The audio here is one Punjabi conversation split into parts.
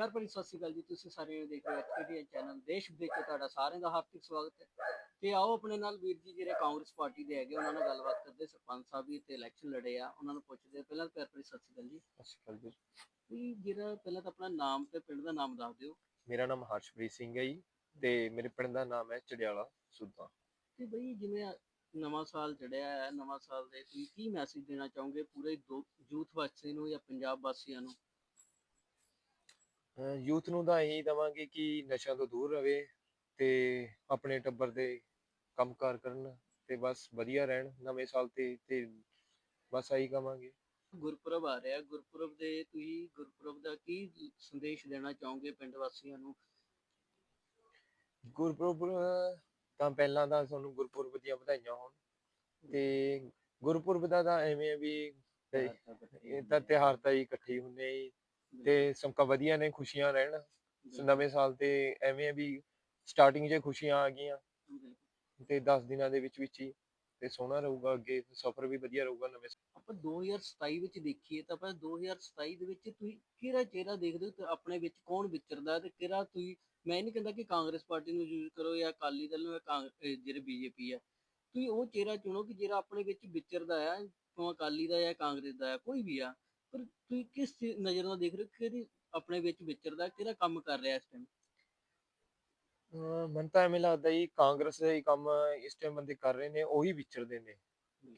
ਪਿਆਰ ਭਰੀ ਸਤਿ ਸ਼੍ਰੀ ਅਕਾਲ ਜੀ। ਤੁਸੀਂ ਸਾਰੇ ਦੇਖ ਰਹੇ ਹੋ ਐਚਪੀਡੀ ਚੈਨਲ। ਦੇਸ਼ ਵਿਦੇਸ਼ ਤੋਂ ਤੁਹਾਡਾ ਸਾਰਿਆਂ ਦਾ ਹਾਰਦਿਕ ਸਵਾਗਤ ਹੈ। ਤੇ ਆਓ ਆਪਣੇ ਨਾਲ ਵੀਰ ਜੀ ਜਿਹੜੇ ਕਾਂਗਰਸ ਪਾਰਟੀ ਦੇ ਹੈਗੇ ਉਹਨਾਂ ਨਾਲ ਗੱਲਬਾਤ ਕਰਦੇ ਸਰਪੰਚ ਸਾਹਿਬ ਵੀ ਤੇ ਇਲੈਕਸ਼ਨ ਲੜੇ ਆ। ਉਹਨਾਂ ਨੂੰ ਪੁੱਛਦੇ। ਪਹਿਲਾਂ ਪਿਆਰ ਭਰੀ ਸਤਿ ਸ਼੍ਰੀ ਅਕਾਲ ਜੀ। ਸਤਿ ਸ਼੍ਰੀ ਅਕਾਲ ਜੀ। ਵੀ ਜਿਹੜਾ ਪਹਿਲਾਂ ਤਾਂ ਆਪਣਾ ਨਾਮ ਤੇ ਪਿੰਡ ਦਾ ਨਾਮ ਦੱਸ ਦਿਓ। ਮੇਰਾ ਨਾਮ ਹਰਸ਼ਪ੍ਰੀਤ ਸਿੰਘ ਹੈ ਜੀ ਤੇ ਮੇਰੇ ਪਿੰਡ ਦਾ ਨਾਮ ਹੈ ਚੜਿਆਲਾ ਸੁੱਦਾ ਤੇ ਬਈ ਜਿਵੇਂ ਆ ਨਵਾਂ ਸਾਲ ਚੜਿਆ ਹੈ ਨਵਾਂ ਸਾਲ ਦੇ ਤੁਸੀਂ ਕੀ ਮੈਸੇਜ ਦੇਣਾ ਚਾਹੋਗੇ ਪੂਰੇ ਯੂਥ ਵਾਸੀ ਨੂੰ ਜਾਂ ਪੰਜਾਬ ਵਾਸੀਆਂ ਨੂੰ? ਯੂਥ ਨੂੰ ਤਾਂ ਇਹੀ ਦਵਾਂਗੇ ਕਿ ਨਸ਼ਿਆਂ ਤੋਂ ਦੂਰ ਰਵੇ ਤੇ ਆਪਣੇ ਟੱਬਰ ਦੇ ਕੰਮਕਾਰ ਕਰਨ ਤੇ ਬਸ ਵਧੀਆ ਰਹਿਣ ਨਵੇਂ ਸਾਲ ਤੇ ਤੇ ਬਸ ਆਹੀ ਕਵਾਂਗੇ। ਗੁਰਪੁਰਬ ਆ ਰਿਹਾ। ਗੁਰਪੁਰਬ ਦੇ ਤੁਸੀਂ ਗੁਰਪੁਰਬ ਦਾ ਕੀ ਸੰਦੇਸ਼ ਦੇਣਾ ਚਾਹੋਗੇ ਪਿੰਡ ਵਾਸੀਆਂ ਨੂੰ? ਗੁਰਪੁਰਬ ਤਾਂ ਪਹਿਲਾਂ ਤਾਂ ਤੁਹਾਨੂੰ ਗੁਰਪੁਰਬ ਦੀਆਂ ਵਧਾਈਆਂ ਹੋਣ ਤੇ ਗੁਰਪੁਰਬ ਦਾ ਤਾਂ ਐਵੇਂ ਵੀ ਇਹ ਤਾਂ ਤਿਉਹਾਰ ਤਾਂ ਇਕੱਠੇ ਹੁੰਦੇ ਤੇ ਸਭ ਵਧੀਆ ਨੇ ਖੁਸ਼ੀਆਂ ਰਹਿਣ। ਨਵੇਂ ਸਾਲ ਤੇ ਐਵੇਂ ਆ ਵੀ ਸਟਾਰਟਿੰਗ 'ਚ ਖੁਸ਼ੀਆਂ ਆ ਗਈਆਂ। ਤੇ 10 ਦਿਨਾਂ ਦੇ ਵਿੱਚ ਵਿੱਚ ਹੀ ਤੇ ਸੋਹਣਾ ਰਹੂਗਾ ਅੱਗੇ ਸਫ਼ਰ ਵੀ ਵਧੀਆ ਰਹੂਗਾ ਨਵੇਂ ਆਪਾਂ 2027 ਵਿੱਚ ਦੇਖੀਏ ਤਾਂ ਆਪਾਂ 2027 ਦੇ ਵਿੱਚ ਤੁਸੀਂ ਕਿਹੜਾ ਚਿਹਰਾ ਦੇਖਦੇ ਹੋ ਤੇ ਆਪਣੇ ਵਿੱਚ ਕੌਣ ਵਿਚਰਦਾ ਤੇ ਕਿਹੜਾ ਤੁਸੀਂ ਮੈਂ ਨਹੀਂ ਕਹਿੰਦਾ ਕਿ ਕਾਂਗਰਸ ਪਾਰਟੀ ਨੂੰ ਯੂਜ਼ ਕਰੋ ਜਾਂ ਅਕਾਲੀ ਦਲ ਨੂੰ ਜਾਂ ਜਿਹੜੇ ਬੀਜੇਪੀ ਆ। ਤੁਸੀਂ ਉਹ ਚਿਹਰਾ ਚੁਣੋ ਕਿ ਜਿਹੜਾ ਆਪਣੇ ਵਿੱਚ ਵਿਚਰਦਾ ਆ ਭਾਵੇਂ ਅਕਾਲੀ ਦਾ ਜਾਂ ਕਾਂਗਰਸ ਦਾ ਆ ਕੋਈ ਵੀ ਆ। ਪਰ ਤੁਸੀਂ ਕਿਸ ਚੀ- ਨਜ਼ਰ ਨਾਲ ਦੇਖ ਰਹੇ ਹੋ? ਕਿਹੜੀ ਆਪਣੇ ਵਿੱਚ ਵਿਚਰਦਾ ਕਿਹੜਾ ਕੰਮ ਕਰ ਰਿਹਾ ਇਸ ਟਾਈਮ ਅਹ ਮੈਨੂੰ ਤਾਂ ਐਵੇਂ ਲੱਗਦਾ ਜੀ ਕਾਂਗਰਸ ਦੇ ਹੀ ਕੰਮ ਇਸ ਟਾਈਮ ਬੰਦੇ ਕਰ ਰਹੇ ਨੇ ਉਹੀ ਵਿਚਰਦੇ ਨੇ।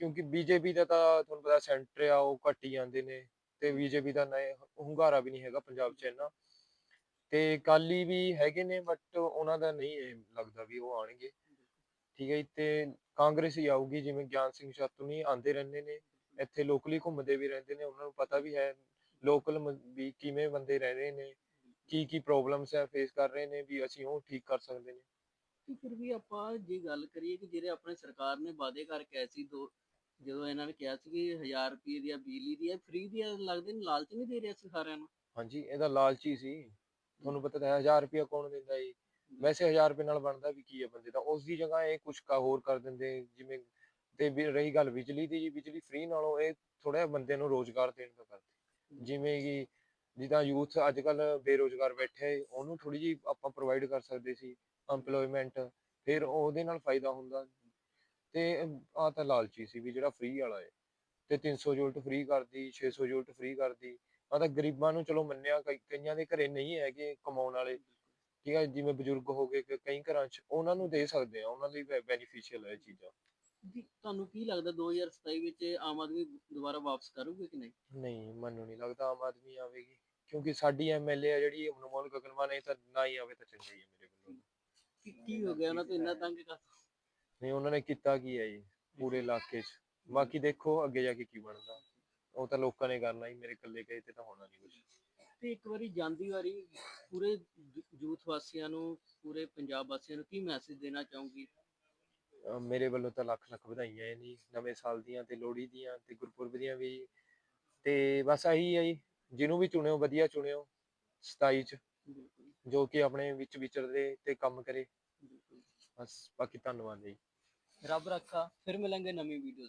ਕਿਉਂਕਿ ਬੀਜੇਪੀ ਦਾ ਤਾਂ ਤੁਹਾਨੂੰ ਪਤਾ ਸੈਂਟਰ ਆ ਉਹ ਘੱਟ ਹੀ ਜਾਂਦੇ ਨੇ ਤੇ ਬੀਜੇਪੀ ਦਾ ਨਏ ਹੁੰਗਾਰਾ ਵੀ ਨਹੀਂ ਹੈਗਾ ਪੰਜਾਬ 'ਚ ਇੰਨਾ। ਤੇ ਕਾਲੀ ਵੀ ਹੈਗੇ ਨੇ ਬਟ ਉਹਨਾਂ ਦਾ ਨਹੀਂ ਇਹ ਲੱਗਦਾ ਵੀ ਉਹ ਆਣਗੇ ਠੀਕ ਹੈ ਜੀ ਤੇ ਕਾਂਗਰਸ ਹੀ ਆਊਗੀ ਜਿਵੇਂ ਗਿਆਨ ਸਿੰਘ ਸ਼ਾਤੂਨੀ ਆਂਦੇ ਰਹਿੰਦੇ ਨੇ। ਇੱਥੇ ਲੋਕਲੀ ਘੁੰਮਦੇ ਵੀ ਰਹਿੰਦੇ ਨੇ ਉਹਨਾਂ ਨੂੰ ਪਤਾ ਵੀ ਹੈ ਲੋਕਲ ਵੀ ਕਿਵੇਂ ਬੰਦੇ ਰਹਿ ਰਹੇ ਨੇ ਕੀ ਕੀ ਪ੍ਰੋਬਲਮਸ ਹੈ ਫੇਸ ਕਰ ਰਹੇ ਨੇ ਵੀ ਅਸੀਂ ਉਹ ਠੀਕ ਕਰ ਸਕਦੇ ਨੇ। ਤੇ ਫਿਰ ਵੀ ਆਪਾਂ ਜੇ ਗੱਲ ਕਰੀਏ ਕਿ ਜਿਹੜੇ ਆਪਣੇ ਸਰਕਾਰ ਨੇ ਵਾਅਦੇ ਕਰਕੇ ਆਏ ਸੀ ਦੋ ਜਦੋਂ ਇਹਨਾਂ ਨੇ ਕਿਹਾ ਸੀ ਕਿ 1000 ਰੁਪਏ ਦੀ ਆ ਬਿਜਲੀ ਦੀ ਆ ਫ੍ਰੀ ਦੀ ਆ ਲੱਗਦੇ ਨੇ ਲਾਲਚ ਨਹੀਂ ਦੇ ਰਿਹਾ ਸੀ ਸਾਰਿਆਂ ਨੂੰ? ਹਾਂਜੀ ਇਹਦਾ ਲਾਲਚੀ ਸੀ। ਤੁਹਾਨੂੰ ਪਤਾ ਤਾਂ ਹੈ 1000 ਰੁਪਇਆ ਕੌਣ ਦਿੰਦਾ ਏ? ਵੈਸੇ 1000 ਰੁਪਏ ਨਾਲ ਬਣਦਾ ਵੀ ਕੀ ਹੈ ਬੰਦੇ ਦਾ ਉਸ ਦੀ ਜਗ੍ਹਾ ਇਹ ਕੁਝ ਹੋਰ ਕਰ ਦਿੰਦੇ ਜਿਵੇਂ ਤੇ ਵੀ ਰਹੀ ਗੱਲ ਬਿਜਲੀ ਦੀ ਜੀ ਬਿਜਲੀ ਫ੍ਰੀ ਨਾਲੋਂ ਇਹ ਥੋੜਾ ਬੰਦੇ ਨੂੰ ਰੋਜ਼ਗਾਰ ਦੇਣ ਦਾ ਕਰਦੇ ਜਿਵੇਂ ਕਿ ਜਿੱਦਾਂ ਯੂਥ ਅੱਜ ਕੱਲ ਬੇਰੋਜ਼ਗਾਰ ਬੈਠੇ ਹੈ, ਉਹਨੂੰ ਥੋੜੀ ਜੀ ਆਪਾਂ ਪ੍ਰੋਵਾਈਡ ਕਰ ਸਕਦੇ ਸੀ EMPLOYMENT ਫਿਰ ਉਹਦੇ ਨਾਲ ਫਾਇਦਾ ਹੁੰਦਾ ਤੇ ਆ ਤਾਂ ਲਾਲਚੀ ਸੀ ਵੀ ਜਿਹੜਾ ਫ੍ਰੀ ਵਾਲਾ ਹੈ ਤੇ 300 ਯੂਨਿਟ ਫ੍ਰੀ ਕਰਦੀ 600 ਯੂਨਿਟ ਫ੍ਰੀ ਕਰਦੀ ਆ ਤਾਂ ਗਰੀਬਾਂ ਨੂੰ ਚਲੋ ਮੰਨਿਆ ਕਈ- ਕਈਆਂ ਦੇ ਘਰੇ ਨਹੀਂ ਹੈਗੇ ਕਮਾਉਣ ਵਾਲੇ। ਠੀਕ ਹੈ ਜਿਵੇਂ ਬਜ਼ੁਰਗ ਹੋ ਗਏ ਕਈ ਘਰਾਂ 'ਚ ਉਹਨਾਂ ਨੂੰ ਦੇ ਸਕਦੇ ਆ ਉਹਨਾਂ ਲਈ ਬੈਨੀਫੀਸ਼ੀਅਲ ਹੈ ਚੀਜ਼ਾਂ। ਤੁਹਾਨੂੰ ਕੀ ਲੱਗਦਾ 2027 ਵਿੱਚ ਆਮ ਆਦਮੀ ਦੁਬਾਰਾ ਵਾਪਸ ਕਰੂਗੇ ਕਿ ਨਹੀਂ? ਨਹੀਂ ਮੈਨੂੰ ਨਹੀਂ ਲੱਗਦਾ ਆਮ ਆਦਮੀ ਆਵੇਗੀ ਕਿਉਂਕਿ ਸਾਡੀ ਐਮਐਲਏ ਆ ਜਿਹੜੀ ਅਨਮੋਲ ਗਗਨਮਾਨ ਇਹ ਤਾਂ ਨਾ ਹੀ ਆਵੇ ਤਾਂ ਚੰਗਾ ਹੀ ਹੈ ਮੇਰੇ ਵੱਲੋਂ ਕੀ ਕੀ ਹੋ ਗਿਆ ਉਹਨਾਂ ਤੋਂ ਇੰਨਾ ਤੰਗ ਕਰ? ਨਹੀਂ ਉਹਨਾਂ ਨੇ ਕੀਤਾ ਕੀ ਹੈ ਜੀ ਪੂਰੇ ਇਲਾਕੇ 'ਚ। ਬਾਕੀ ਦੇਖੋ ਅੱਗੇ ਜਾ ਕੇ ਕੀ ਬਣਦਾ। ਉਹ ਤਾਂ ਲੋਕਾਂ ਨੇ ਕਰਨਾ ਹੀ ਮੇਰੇ ਇਕੱਲੇ ਕਹੇ ਤੇ ਤਾਂ ਹੋਣਾ ਨਹੀਂ ਕੁਝ ਤੇ ਇੱਕ ਵਾਰੀ ਜਾਂਦੀ ਵਾਰੀ ਪੂਰੇ ਯੂਥ ਵਾਸੀਆਂ ਨੂੰ ਪੂਰੇ ਪੰਜਾਬ ਵਾਸੀਆਂ ਨੂੰ ਕੀ ਮੈਸੇਜ ਦੇਣਾ ਚਾਹੂੰਗੀ? ਮੇਰੇ ਵੱਲੋਂ ਤਾਂ ਲੱਖ ਲੱਖ ਵਧਾਈਆਂ ਹੈ ਜੀ ਨਵੇਂ ਸਾਲ ਦੀਆਂ ਤੇ ਲੋਹੜੀ ਦੀਆਂ ਤੇ ਗੁਰਪੁਰਬ ਦੀਆਂ ਵੀ। ਤੇ ਬਸ ਆਹੀ ਹੈ ਜੀ ਜਿਹਨੂੰ ਵੀ ਚੁਣਿਓ ਵਧੀਆ ਚੁਣਿਓ 27 ਚ ਜੋ ਕਿ ਆਪਣੇ ਵਿੱਚ ਵਿਚਰਦੇ ਤੇ ਕੰਮ ਕਰੇ। ਬਸ ਬਾਕੀ ਧੰਨਵਾਦ ਜੀ। ਰੱਬ ਰੱਖਾ ਫਿਰ ਮਿਲਾਂਗੇ ਨਵੀਂ ਵੀਡੀਓ